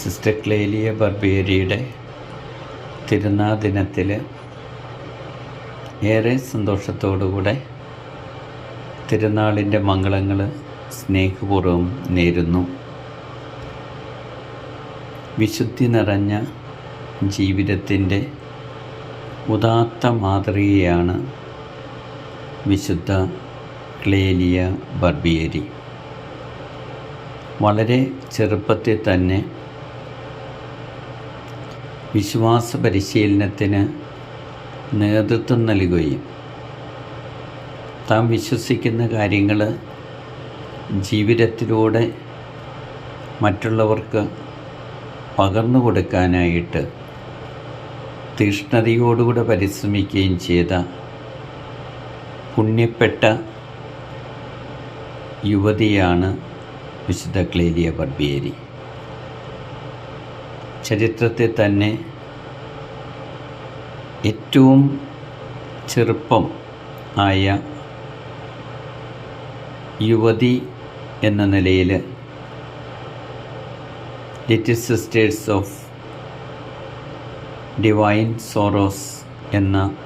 Sister Clelia ബർബേരിയുടെ തിരുനാദിനത്തിൽ ഏറെ സന്തോഷത്തോടുകൂടെ തിരുനാളിന്റെ മംഗളങ്ങൾ സ്നേഹപൂർവം നേരുന്നു. വിശുദ്ധി നിറഞ്ഞ ജീവിതത്തിന്റെ ഉദാത്ത മാതൃകയാണ് വിശുദ്ധ ക്ലേലിയ ബർബിയേരി വളരെ ചെറുപ്പത്തിൽ തന്നെ വിശ്വാസ പരിശീലനത്തിന് നേതൃത്വം നൽകുകയും താൻ വിശ്വസിക്കുന്ന കാര്യങ്ങൾ ജീവിതത്തിലൂടെ മറ്റുള്ളവർക്ക് പകർന്നു കൊടുക്കാനായിട്ട് തീഷ്ണതയോടുകൂടെ പരിശ്രമിക്കുകയും ചെയ്ത പുണ്യപ്പെട്ട യുവതിയാണ് വിശുദ്ധ ക്ലേരിയ ബർബിയേരി. ചരിത്രത്തിൽ തന്നെ ഏറ്റവും ചെറുപ്പം ആയ യുവതി എന്ന നിലയിൽ little sisters of divine sorrows എന്ന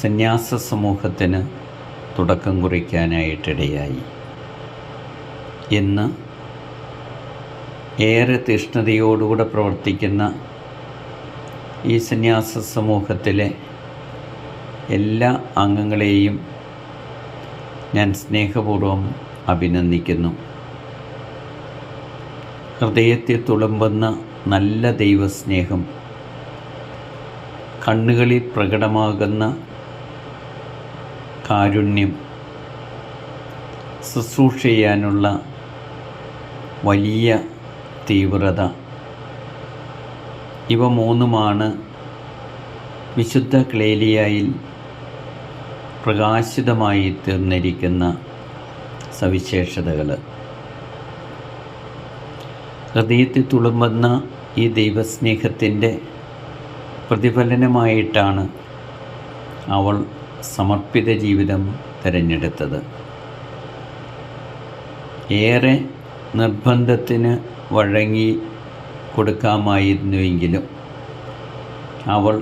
സന്യാസ സമൂഹത്തിന് തുടക്കം കുറിക്കാനായിട്ടിടയായി. ഇന്ന് ഏറെ തീഷ്ണതയോടുകൂടെ പ്രവർത്തിക്കുന്ന ഈ സന്യാസ സമൂഹത്തിലെ എല്ലാ അംഗങ്ങളെയും ഞാൻ സ്നേഹപൂർവം അഭിനന്ദിക്കുന്നു. ഹൃദയത്തെ തുളുമ്പുന്ന നല്ല ദൈവസ്നേഹം കണ്ണുകളിൽ പ്രകടമാകുന്ന കാരുണ്യം ശുശ്രൂഷ ചെയ്യാനുള്ള വലിയ തീവ്രത. ഇവ മൂന്നുമാണ് വിശുദ്ധ ക്ലേലിയായിൽ പ്രകാശിതമായി തീർന്നിരിക്കുന്ന സവിശേഷതകൾ ഹൃദയത്തിൽ തുളുമ്പുന്ന ഈ ദൈവസ്നേഹത്തിന്റെ പ്രതിഫലനമായിട്ടാണ് അവൾ സമർപ്പിത ജീവിതം തിരഞ്ഞെടുത്തത്. ഏറെ നിർബന്ധത്തിന് വഴങ്ങി കൊടുക്കാമായിരുന്നുവെങ്കിലും അവൾ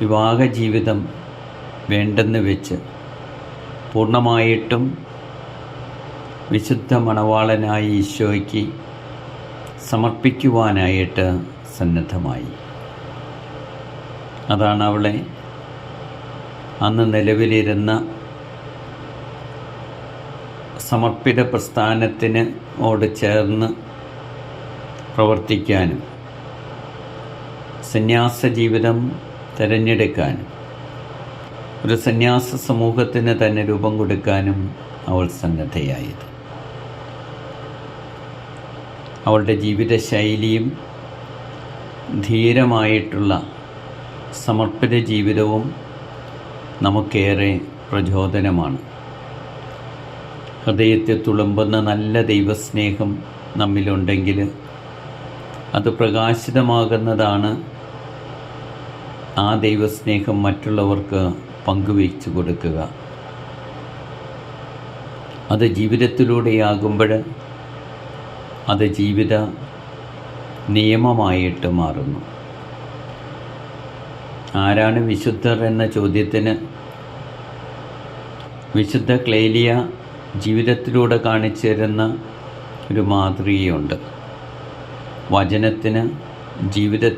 വിവാഹ ജീവിതം വേണ്ടെന്ന് വെച്ച് പൂർണമായിട്ടും വിശുദ്ധ മണവാളനായി ഈശോയ്ക്ക് സമർപ്പിക്കുവാനായിട്ട് സന്നദ്ധമായി. അതാണ് അവളെ അന്ന് നിലവിലിരുന്ന സമർപ്പിത പ്രസ്ഥാനത്തിനോട് ചേർന്ന് പ്രവർത്തിക്കാനും സന്യാസ ജീവിതം തിരഞ്ഞെടുക്കാനും ഒരു സന്യാസ സമൂഹത്തിന് തന്നെ രൂപം കൊടുക്കാനും അവൾ സന്നദ്ധയായത്. അവളുടെ ജീവിതശൈലിയും ധീരമായിട്ടുള്ള സമർപ്പിത ജീവിതവും നമുക്കേറെ പ്രചോദനമാണ്. ഹൃദയത്തെ തുളുമ്പുന്ന നല്ല ദൈവസ്നേഹം നമ്മിലുണ്ടെങ്കിൽ അത് പ്രകാശിതമാകുന്നതാണ് ആ ദൈവസ്നേഹം മറ്റുള്ളവർക്ക് പങ്കുവച്ചു കൊടുക്കുക. അത് ജീവിതത്തിലൂടെയാകുമ്പോൾ അത് ജീവിത നിയമമായിട്ട് മാറുന്നു. ആരാണ് വിശുദ്ധർ എന്ന ചോദ്യത്തിന് വിശുദ്ധ ക്ലേലിയ ജീവിതത്തിലൂടെ കാണിച്ചു തരുന്ന ഒരു മാതൃകയുണ്ട്. വചനത്തിന് ജീവിതത്തിൽ